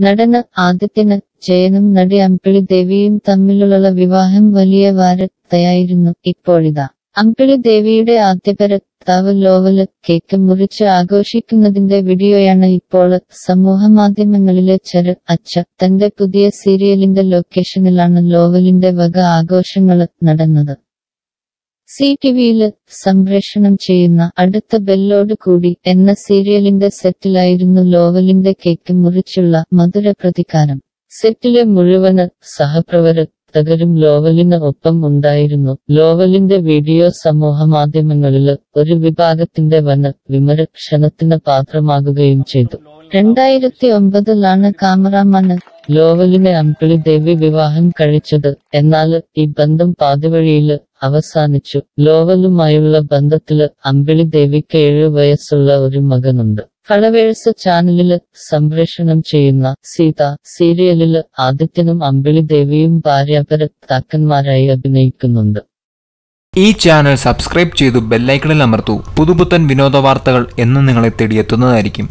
നടന് ആദിത്യന് ജയനും നടി അമ്പിളി ദേവിയും തമ്മിലുള്ള വിവാഹം വലിയ വാരത്തയായിരുന്നു ഇപ്പോഴിതാ. അമ്പിളി ദേവിയുടെ ആദ്യ ഭർത്താവ് ലോവൽ കേക്ക് മുറിച്ച് ആഘോഷിക്കുന്നതിന്റെ വീഡിയോയാണ് ഇപ്പോൾ സമൂഹ മാധ്യമങ്ങളിലെ ചെറ് അച്ച. തന്റെ പുതിയ സീരിയലിന്റെ ലൊക്കേഷനിലാണ് ലോവലിന്റെ വക ആഘോഷങ്ങൾ നടന്നത്. സി ടിവിയിൽ സംപ്രേഷണം ചെയ്യുന്ന അടുത്ത ബെല്ലോട് കൂടി എന്ന സീരിയലിന്റെ സെറ്റിലായിരുന്നു ലോവലിന്റെ കേക്ക് മുറിച്ചുള്ള മധുര പ്രതികാരം. സെറ്റിലെ മുഴുവൻ സഹപ്രവർത്തകരും ലോവലിന് ഒപ്പം ഉണ്ടായിരുന്നു. ലോവലിന്റെ വീഡിയോ സമൂഹ മാധ്യമങ്ങളിൽ ഒരു വിഭാഗത്തിന്റെ വന് വിമർശനത്തിന് പാത്രമാകുകയും ചെയ്തു. രണ്ടായിരത്തി ഒമ്പതിലാണ് കാമറാമാന് ലോവലിനെ അമ്പിളി ദേവി വിവാഹം കഴിച്ചത്. എന്നാൽ ഈ ബന്ധം പാതിവഴിയിൽ അവസാനിച്ചു. ലോവലുമായുള്ള ബന്ധത്തിൽ അമ്പിളി ദേവിക്ക് ഏഴു വയസ്സുള്ള ഒരു മകനുണ്ട്. കളവേഴ്സ് ചാനലിൽ സംപ്രേഷണം ചെയ്യുന്ന സീത സീരിയലിൽ ആദിത്യനും അമ്പിളി ദേവിയും ഭാര്യാഭർത്താക്കന്മാരായി അഭിനയിക്കുന്നുണ്ട്. ഈ ചാനൽ സബ്സ്ക്രൈബ് ചെയ്തു ബെല്ലൈക്കണിൽ അമർത്തു. പുതുപുത്തൻ വിനോദ വാർത്തകൾ എന്ന് നിങ്ങളെ തേടിയെത്തുന്നതായിരിക്കും.